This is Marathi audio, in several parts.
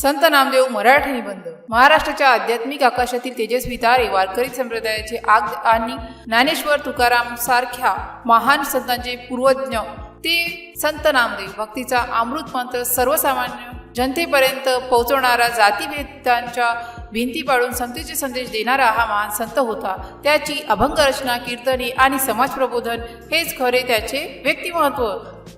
संत नामदेव मराठी निबंध. महाराष्ट्राच्या आध्यात्मिक आकाशातील तेजस्वी तारे वारकरी संप्रदायाचे आग आणि ज्ञानेश्वर तुकाराम सारख्या महान संतांचे पूर्वज्ञ ते संत नामदेव. भक्तीचा अमृत मंत्र सर्वसामान्य जनतेपर्यंत पोहोचवणारा जातीभेदांच्या भिंती पाडून समतेचे संदेश देणारा हा महान संत होता. त्याची अभंग रचना कीर्तने आणि समाज प्रबोधन हेच खरे त्याचे व्यक्तिमत्व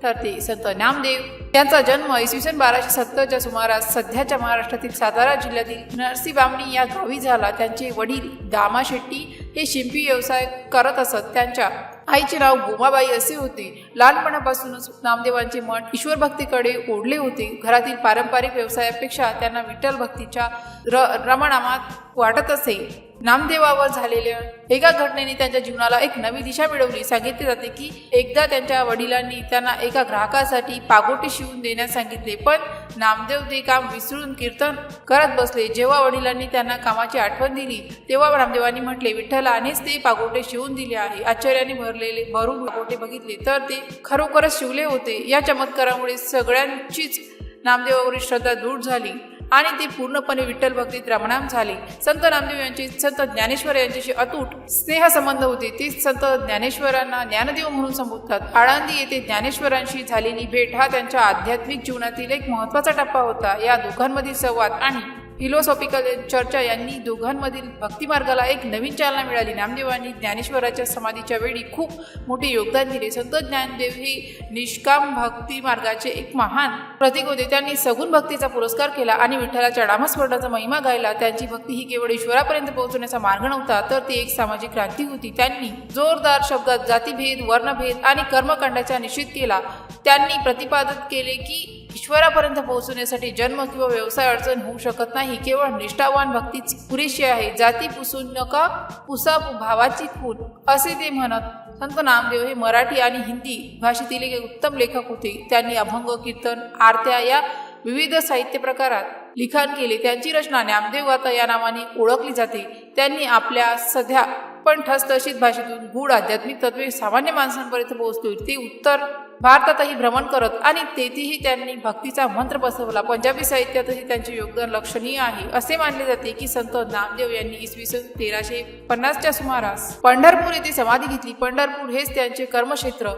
ठरते. संत नामदेव यांचा जन्म इसवी सन बाराशे सत्तरच्या सुमारास सध्याच्या महाराष्ट्रातील सातारा जिल्ह्यातील नरसीबामणी या गावी झाला. त्यांचे वडील दामा शेट्टी हे शिंपी व्यवसाय करत असत. त्यांच्या आईचे नाव गोमाबाई असे होते. लहानपणापासूनच नामदेवांचे मन ईश्वर भक्तीकडे ओढले होते. घरातील पारंपरिक व्यवसायापेक्षा त्यांना विठ्ठल भक्तीच्या र रमणामात वाटत असे. नामदेवावर झालेल्या एका घटनेने त्यांच्या जीवनाला एक नवी दिशा मिळवली. सांगितले जाते की एकदा त्यांच्या वडिलांनी त्यांना एका ग्राहकासाठी पागोटे शिवून देण्यास सांगितले पण नामदेव ते काम विसरून कीर्तन करत बसले. जेव्हा वडिलांनी त्यांना कामाची आठवण दिली तेव्हा नामदेवांनी म्हटले विठ्ठलानेच ते पागोटे शिवून दिले आहे. आश्चर्याने भरलेले भरून पागोटे बघितले तर ते खरोखरच शिवले होते. या चमत्कारामुळे सगळ्यांचीच नामदेवावरील श्रद्धा दूर झाली. आणि ते पूर्णपणे विठ्ठल भक्तीत रमणाम झाले. संत नामदेव यांची संत ज्ञानेश्वर यांच्याशी अतूट स्नेहसंबंध होते. ती संत ज्ञानेश्वरांना ज्ञानदेव म्हणून संबोधतात. आळंदी येथे ज्ञानेश्वरांशी झालेली भेट हा त्यांच्या आध्यात्मिक जीवनातील एक महत्त्वाचा टप्पा होता. या दोघांमधील संवाद आणि फिलॉसॉफिकल चर्चा यांनी दोघांमधील भक्तिमार्गाला एक नवीन चालना मिळाली. नामदेवांनी ज्ञानेश्वराच्या समाधीच्या वेळी खूप मोठे योगदान दिले. संत ज्ञानदेव हे निष्काम भक्ती मार्गाचे एक महान प्रतीक होते. त्यांनी सगुण भक्तीचा पुरस्कार केला आणि विठ्ठलाच्या नामस्मरणाचा महिमा गायला. त्यांची भक्ती ही केवळ ईश्वरापर्यंत पोहोचण्याचा मार्ग नव्हता तर ती एक सामाजिक क्रांती होती. त्यांनी जोरदार शब्दात जातीभेद वर्णभेद आणि कर्मकांडाचा निषेध केला. त्यांनी प्रतिपादन केले की ईश्वरापर्यंत पोहोचण्यासाठी जन्म किंवा व्यवसाय अडचण होऊ शकत नाही. केवळ निष्ठावान भक्तीच पुरेशी आहे. जाती पुसून नका पुसा भावाची खून असे ते म्हणत संत नामदेव हे मराठी आणि हिंदी भाषेतील एक उत्तम लेखक होते. त्यांनी अभंग कीर्तन आरत्या या विविध साहित्य प्रकारात लिखाण केले. त्यांची रचना नामदेव गाथा या नावाने ओळखली जाते. त्यांनी आपल्या सध्या पण ठसठशीत भाषेतून गूढ आध्यात्मिक तत्वे सामान्य माणसांपर्यंत पोहोचतो ते उत्तर भारतातही भ्रमण करत आणि तेथेही त्यांनी भक्तीचा मंत्र बसवला. पंजाबी साहित्यातही त्यांचे योगदान लक्षणीय आहे. असे मानले जाते की संत नामदेव यांनी इसवी सन तेराशे पन्नासच्या सुमारास पंढरपूर येथे समाधी घेतली. पंढरपूर हेच त्यांचे कर्मक्षेत्र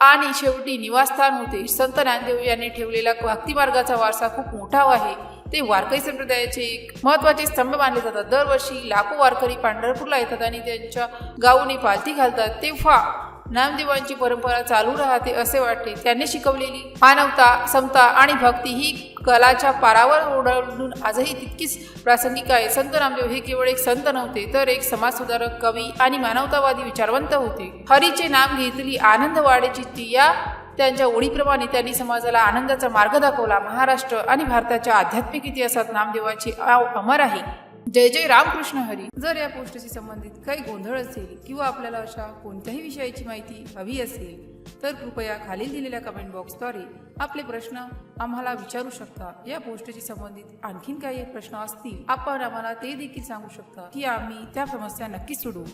आणि शेवटी निवासस्थान होते. संत नामदेव यांनी ठेवलेला भक्तिमार्गाचा वारसा खूप मोठा आहे. ते वारकरी संप्रदायाचे एक महत्त्वाचे स्तंभ मानले जातात. दरवर्षी लाखो वारकरी पांढरपूरला येतात आणि त्यांच्या गावनी पालथी घालतात. तेव्हा नामदेवांची परंपरा चालू राहते असे वाटते. त्यांनी शिकवलेली मानवता समता आणि भक्ती ही कलाच्या पारावर ओढवून आजही तितकीच प्रासंगिक आहे. संत नामदेव हे केवळ एक संत नव्हते तर एक समाजसुधारक कवी आणि मानवतावादी विचारवंत होते. हरीचे नाम घेतली आनंद वाढे चित्ती या त्यांच्या ओळीप्रमाणे त्यांनी समाजाला आनंदाचा मार्ग दाखवला. महाराष्ट्र आणि भारताच्या आध्यात्मिक इतिहासात नामदेवाची अमर आहे. जय जय रामकृष्ण हरी. जर या पोस्टशी संबंधित काही गोंधळ असेल किंवा आपल्याला अशा कोणत्याही विषयाची माहिती हवी असेल तर कृपया खालील दिलेल्या कमेंट बॉक्सद्वारे आपले प्रश्न आम्हाला विचारू शकता. या पोस्टशी संबंधित आणखीन काही प्रश्न असतील आपण आम्हाला ते देखील सांगू शकता की आम्ही त्या समस्या नक्की सोडवू.